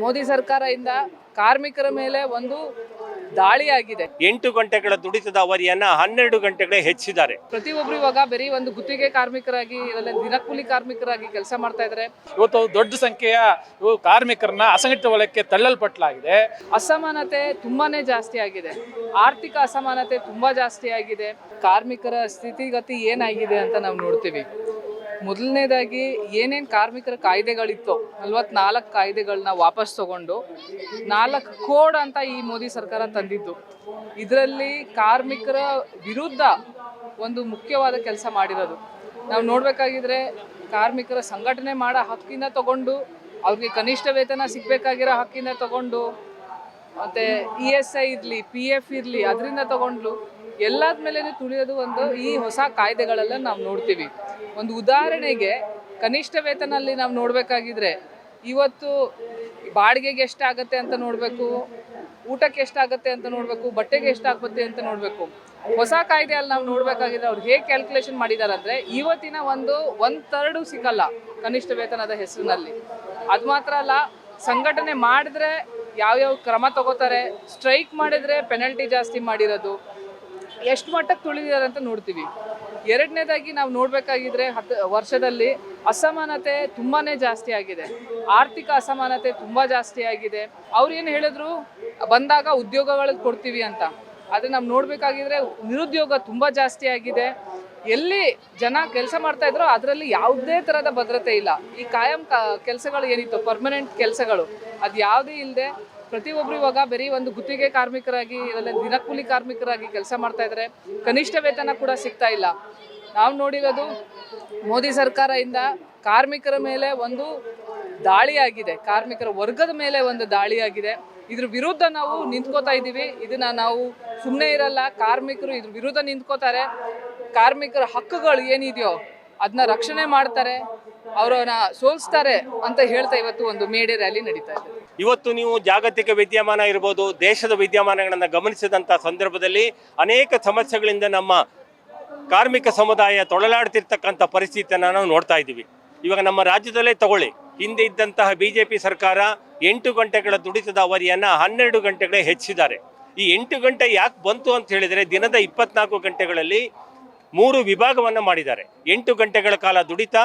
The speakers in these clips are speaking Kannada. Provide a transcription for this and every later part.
ಮೋದಿ ಸರ್ಕಾರದಿಂದ ಕಾರ್ಮಿಕರ ಮೇಲೆ ಒಂದು ದಾಳಿಯಾಗಿದೆ. ಎಂಟು ಗಂಟೆಗಳ ದುಡಿತದ ಅವಧಿಯನ್ನ ಹನ್ನೆರಡು ಗಂಟೆಗಳೇ ಹೆಚ್ಚಿದ್ದಾರೆ. ಪ್ರತಿಯೊಬ್ರು ಇವಾಗ ಬರೀ ಒಂದು ಗುತ್ತಿಗೆ ಕಾರ್ಮಿಕರಾಗಿ ಇಲ್ಲ ದಿನಕೂಲಿ ಕಾರ್ಮಿಕರಾಗಿ ಕೆಲಸ ಮಾಡ್ತಾ ಇದ್ದಾರೆ ಇವತ್ತು ದೊಡ್ಡ ಸಂಖ್ಯೆಯ ಇವು ಕಾರ್ಮಿಕರನ್ನ ಅಸಂಘಟಿತ ವಲಯಕ್ಕೆ ತಳ್ಳಲ್ಪಟ್ಟಲಾಗಿದೆ ಅಸಮಾನತೆ ತುಂಬಾನೇ ಜಾಸ್ತಿ ಆಗಿದೆ. ಆರ್ಥಿಕ ಅಸಮಾನತೆ ತುಂಬಾ ಜಾಸ್ತಿ ಆಗಿದೆ. ಕಾರ್ಮಿಕರ ಸ್ಥಿತಿಗತಿ ಏನಾಗಿದೆ ಅಂತ ನಾವು ನೋಡ್ತೀವಿ. ಮೊದಲನೇದಾಗಿ ಏನೇನು ಕಾರ್ಮಿಕರ ಕಾಯ್ದೆಗಳಿತ್ತು, ನಲ್ವತ್ನಾಲ್ಕು ಕಾಯ್ದೆಗಳನ್ನ ವಾಪಸ್ ತಗೊಂಡು ನಾಲ್ಕು ಕೋಡ್ ಅಂತ ಈ ಮೋದಿ ಸರ್ಕಾರ ತಂದಿದ್ದು. ಇದರಲ್ಲಿ ಕಾರ್ಮಿಕರ ವಿರುದ್ಧ ಒಂದು ಮುಖ್ಯವಾದ ಕೆಲಸ ಮಾಡಿರೋದು. ನಾವು ನೋಡಬೇಕಾಗಿದ್ರೆ ಕಾರ್ಮಿಕರ ಸಂಘಟನೆ ಮಾಡೋ ಹಕ್ಕಿನ ತಗೊಂಡು, ಅವ್ರಿಗೆ ಕನಿಷ್ಠ ವೇತನ ಸಿಗಬೇಕಾಗಿರೋ ಹಕ್ಕಿಂದ ತಗೊಂಡು, ಮತ್ತು ಇ ಎಸ್ ಐ ಇರಲಿ, ಪಿ ಎಫ್ ಇರಲಿ, ಅದರಿಂದ ತಗೊಂಡ್ಲು. ಎಲ್ಲದ ಮೇಲೆ ತುಳಿಯೋದು ಒಂದು ಈ ಹೊಸ ಕಾಯ್ದೆಗಳೆಲ್ಲ ನಾವು ನೋಡ್ತೀವಿ. ಒಂದು ಉದಾಹರಣೆಗೆ ಕನಿಷ್ಠ ವೇತನಲ್ಲಿ ನಾವು ನೋಡಬೇಕಾಗಿದ್ರೆ ಇವತ್ತು ಬಾಡಿಗೆಗೆ ಎಷ್ಟಾಗತ್ತೆ ಅಂತ ನೋಡಬೇಕು, ಊಟಕ್ಕೆ ಎಷ್ಟಾಗತ್ತೆ ಅಂತ ನೋಡಬೇಕು, ಬಟ್ಟೆಗೆ ಎಷ್ಟಾಗುತ್ತೆ ಅಂತ ನೋಡಬೇಕು. ಹೊಸ ಕಾಯ್ದೆಯಲ್ಲಿ ನಾವು ನೋಡಬೇಕಾಗಿದ್ರೆ ಅವ್ರು ಹೇಗೆ ಕ್ಯಾಲ್ಕುಲೇಷನ್ ಮಾಡಿದ್ದಾರೆ ಅಂದರೆ ಇವತ್ತಿನ ಒಂದು ಒನ್ ತರ್ಡು ಸಿಗಲ್ಲ ಕನಿಷ್ಠ ವೇತನದ ಹೆಸರಿನಲ್ಲಿ. ಅದು ಮಾತ್ರ ಅಲ್ಲ, ಸಂಘಟನೆ ಮಾಡಿದ್ರೆ ಯಾವ್ಯಾವ ಕ್ರಮ ತಗೋತಾರೆ ಸ್ಟ್ರೈಕ್ ಮಾಡಿದ್ರೆ ಪೆನಲ್ಟಿ ಜಾಸ್ತಿ ಮಾಡಿರೋದು ಎಷ್ಟು ಮಟ್ಟಕ್ಕೆ ತುಳಿದಿದ್ದಾರೆ ಅಂತ ನೋಡ್ತೀವಿ. ಎರಡನೇದಾಗಿ ನಾವು ನೋಡಬೇಕಾಗಿದ್ರೆ ಹತ್ತು ವರ್ಷದಲ್ಲಿ ಅಸಮಾನತೆ ತುಂಬಾ ಜಾಸ್ತಿ ಆಗಿದೆ. ಆರ್ಥಿಕ ಅಸಮಾನತೆ ತುಂಬ ಜಾಸ್ತಿ ಆಗಿದೆ. ಅವ್ರು ಏನು ಹೇಳಿದ್ರು? ಬಂದಾಗ ಉದ್ಯೋಗಗಳು ಕೊಡ್ತೀವಿ ಅಂತ. ಆದರೆ ನಾವು ನೋಡಬೇಕಾಗಿದ್ರೆ ನಿರುದ್ಯೋಗ ತುಂಬ ಜಾಸ್ತಿ ಆಗಿದೆ. ಎಲ್ಲಿ ಜನ ಕೆಲಸ ಮಾಡ್ತಾ ಇದ್ರೋ ಅದರಲ್ಲಿ ಯಾವುದೇ ಥರದ ಭದ್ರತೆ ಇಲ್ಲ. ಈ ಕಾಯಂ ಕೆಲಸಗಳು ಏನಿತ್ತು? ಪರ್ಮನೆಂಟ್ ಕೆಲಸಗಳು. ಅದು ಯಾವುದೇ ಇಲ್ಲದೆ ಪ್ರತಿಯೊಬ್ಬರು ಇವಾಗ ಬರೀ ಒಂದು ಗುತ್ತಿಗೆ ಕಾರ್ಮಿಕರಾಗಿ ಇಲ್ಲ ದಿನಕೂಲಿ ಕಾರ್ಮಿಕರಾಗಿ ಕೆಲಸ ಮಾಡ್ತಾ ಇದ್ದಾರೆ ಕನಿಷ್ಠ ವೇತನ ಕೂಡ ಸಿಗ್ತಾ ಇಲ್ಲ. ನಾವು ನೋಡಿರೋದು ಮೋದಿ ಸರ್ಕಾರದಿಂದ ಕಾರ್ಮಿಕರ ಮೇಲೆ ಒಂದು ದಾಳಿಯಾಗಿದೆ. ಕಾರ್ಮಿಕರ ವರ್ಗದ ಮೇಲೆ ಒಂದು ದಾಳಿಯಾಗಿದೆ. ಇದ್ರ ವಿರುದ್ಧ ನಾವು ನಿಂತ್ಕೋತಾ ಇದ್ದೀವಿ. ಇದನ್ನ ನಾವು ಸುಮ್ಮನೆ ಇರಲ್ಲ. ಕಾರ್ಮಿಕರು ಇದ್ರ ವಿರುದ್ಧ ನಿಂತ್ಕೋತಾರೆ. ಕಾರ್ಮಿಕರ ಹಕ್ಕುಗಳು ಏನಿದೆಯೋ ಅದನ್ನ ರಕ್ಷಣೆ ಮಾಡ್ತಾರೆ, ಅವರನ್ನ ಸೋಲಿಸ್ತಾರೆ ಅಂತ ಹೇಳ್ತಾ ಇವತ್ತು ಒಂದು ಮೇಡೆ ರ್ಯಾಲಿ ನಡೀತಾ ಇದೆ. ಇವತ್ತು ನೀವು ಜಾಗತಿಕ ವಿದ್ಯಮಾನ ಇರ್ಬೋದು, ದೇಶದ ವಿದ್ಯಮಾನಗಳನ್ನು ಗಮನಿಸಿದಂಥ ಸಂದರ್ಭದಲ್ಲಿ ಅನೇಕ ಸಮಸ್ಯೆಗಳಿಂದ ನಮ್ಮ ಕಾರ್ಮಿಕ ಸಮುದಾಯ ತೊಳಲಾಡ್ತಿರ್ತಕ್ಕಂಥ ಪರಿಸ್ಥಿತಿಯನ್ನು ನಾವು ನೋಡ್ತಾ ಇದ್ದೀವಿ. ಇವಾಗ ನಮ್ಮ ರಾಜ್ಯದಲ್ಲೇ ತಗೊಳ್ಳಿ, ಹಿಂದೆ ಇದ್ದಂತಹ ಬಿ ಜೆ ಪಿ ಸರ್ಕಾರ ಎಂಟು ಗಂಟೆಗಳ ದುಡಿತದ ಅವಧಿಯನ್ನು ಹನ್ನೆರಡು ಗಂಟೆಗಳೇ ಹೆಚ್ಚಿದ್ದಾರೆ. ಈ ಎಂಟು ಗಂಟೆ ಯಾಕೆ ಬಂತು ಅಂತ ಹೇಳಿದರೆ ದಿನದ ಇಪ್ಪತ್ನಾಲ್ಕು ಗಂಟೆಗಳಲ್ಲಿ ಮೂರು ವಿಭಾಗವನ್ನು ಮಾಡಿದ್ದಾರೆ. ಎಂಟು ಗಂಟೆಗಳ ಕಾಲ ದುಡಿತ,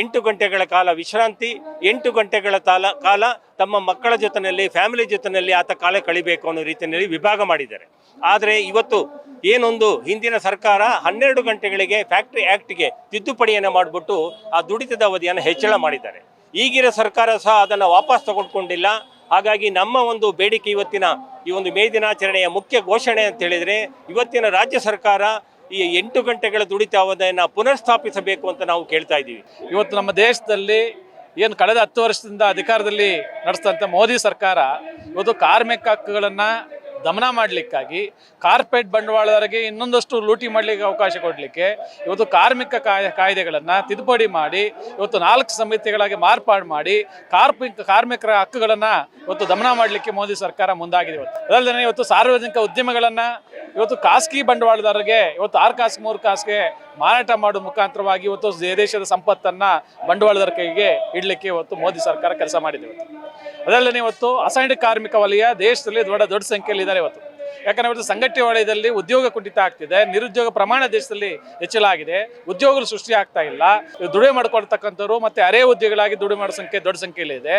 ಎಂಟು ಗಂಟೆಗಳ ಕಾಲ ವಿಶ್ರಾಂತಿ, ಎಂಟು ಗಂಟೆಗಳ ಕಾಲ ಕಾಲ ತಮ್ಮ ಮಕ್ಕಳ ಜೊತೆಯಲ್ಲಿ ಫ್ಯಾಮಿಲಿ ಜೊತೆಯಲ್ಲಿ ಆತ ಕಾಲ ಕಳಿಬೇಕು ಅನ್ನೋ ರೀತಿಯಲ್ಲಿ ವಿಭಾಗ ಮಾಡಿದ್ದಾರೆ. ಆದರೆ ಇವತ್ತು ಏನೊಂದು ಹಿಂದಿನ ಸರ್ಕಾರ ಹನ್ನೆರಡು ಗಂಟೆಗಳಿಗೆ ಫ್ಯಾಕ್ಟ್ರಿ ಆ್ಯಕ್ಟ್ಗೆ ತಿದ್ದುಪಡಿಯನ್ನು ಮಾಡಿಬಿಟ್ಟು ಆ ದುಡಿತದ ಅವಧಿಯನ್ನು ಹೆಚ್ಚಳ ಮಾಡಿದ್ದಾರೆ. ಈಗಿನ ಸರ್ಕಾರ ಸಹ ಅದನ್ನು ವಾಪಸ್ ತಗೊಂಡ್ಕೊಂಡಿಲ್ಲ. ಹಾಗಾಗಿ ನಮ್ಮ ಒಂದು ಬೇಡಿಕೆ ಇವತ್ತಿನ ಈ ಒಂದು ಮೇ ದಿನಾಚರಣೆಯ ಮುಖ್ಯ ಘೋಷಣೆ ಅಂತ ಹೇಳಿದರೆ, ಇವತ್ತಿನ ರಾಜ್ಯ ಸರ್ಕಾರ ಈ ಎಂಟು ಗಂಟೆಗಳ ದುಡಿತ ಅವಧಿಯನ್ನು ಪುನರ್ಸ್ಥಾಪಿಸಬೇಕು ಅಂತ ನಾವು ಕೇಳ್ತಾ ಇದ್ದೀವಿ. ಇವತ್ತು ನಮ್ಮ ದೇಶದಲ್ಲಿ ಏನು ಕಳೆದ ಹತ್ತು ವರ್ಷದಿಂದ ಅಧಿಕಾರದಲ್ಲಿ ನಡೆಸಿದಂಥ ಮೋದಿ ಸರ್ಕಾರ ಇವತ್ತು ಕಾರ್ಮಿಕ ಹಕ್ಕುಗಳನ್ನು ದಮನ ಮಾಡಲಿಕ್ಕಾಗಿ ಕಾರ್ಪೊರೇಟ್ ಬಂಡವಾಳದವರಿಗೆ ಇನ್ನೊಂದಷ್ಟು ಲೂಟಿ ಮಾಡಲಿಕ್ಕೆ ಅವಕಾಶ ಕೊಡಲಿಕ್ಕೆ ಇವತ್ತು ಕಾರ್ಮಿಕ ಕಾಯ, ಕಾಯ್ದೆಗಳನ್ನು ತಿದ್ದುಪಡಿ ಮಾಡಿ, ಇವತ್ತು ನಾಲ್ಕು ಸಮಿತಿಗಳಾಗಿ ಮಾರ್ಪಾಡು ಮಾಡಿ ಕಾರ್ಮಿಕ ಕಾರ್ಮಿಕರ ಹಕ್ಕುಗಳನ್ನು ಇವತ್ತು ದಮನ ಮಾಡಲಿಕ್ಕೆ ಮೋದಿ ಸರ್ಕಾರ ಮುಂದಾಗಿದೆ ಇವತ್ತು. ಅದಲ್ಲದೆ ಇವತ್ತು ಸಾರ್ವಜನಿಕ ಉದ್ಯಮಗಳನ್ನು ಇವತ್ತು ಖಾಸಗಿ ಬಂಡವಾಳದಾರರಿಗೆ, ಇವತ್ತು ಆರು ಖಾಸಗಿ, ಮೂರು ಕಾಸಿಗೆ ಮಾರಾಟ ಮಾಡುವ ಮುಖಾಂತರವಾಗಿ ಇವತ್ತು ದೇಶದ ಸಂಪತ್ತನ್ನ ಬಂಡವಾಳದಾರ ಕೈಗೆ ಇಡಲಿಕ್ಕೆ ಇವತ್ತು ಮೋದಿ ಸರ್ಕಾರ ಕೆಲಸ ಮಾಡಿದೆ ಇವತ್ತು. ಅದರಲ್ಲೇ ಇವತ್ತು ಅಸಂಘಟಿತ ಕಾರ್ಮಿಕ ವಲಯ ದೇಶದಲ್ಲಿ ದೊಡ್ಡ ದೊಡ್ಡ ಸಂಖ್ಯೆಯಲ್ಲಿ ಇದ್ದಾರೆ ಇವತ್ತು. ಯಾಕಂದ್ರೆ ಇವತ್ತು ಸಂಘಟಿತ ವಲಯದಲ್ಲಿ ಉದ್ಯೋಗ ಕುಂಠಿತ ಆಗ್ತಿದೆ, ನಿರುದ್ಯೋಗ ಪ್ರಮಾಣ ದೇಶದಲ್ಲಿ ಹೆಚ್ಚಲಾಗಿದೆ ಉದ್ಯೋಗಗಳು ಸೃಷ್ಟಿ ಆಗ್ತಾ ಇಲ್ಲ. ದುಡಿಮೆ ಮಾಡ್ಕೊಳ್ತಕ್ಕಂಥವ್ರು ಮತ್ತೆ ಅರೆ ಉದ್ಯೋಗಗಳಾಗಿ ದುಡಿಮೆ ಮಾಡೋ ಸಂಖ್ಯೆ, ದೊಡ್ಡ ಸಂಖ್ಯೆಯಲ್ಲಿ ಇದೆ.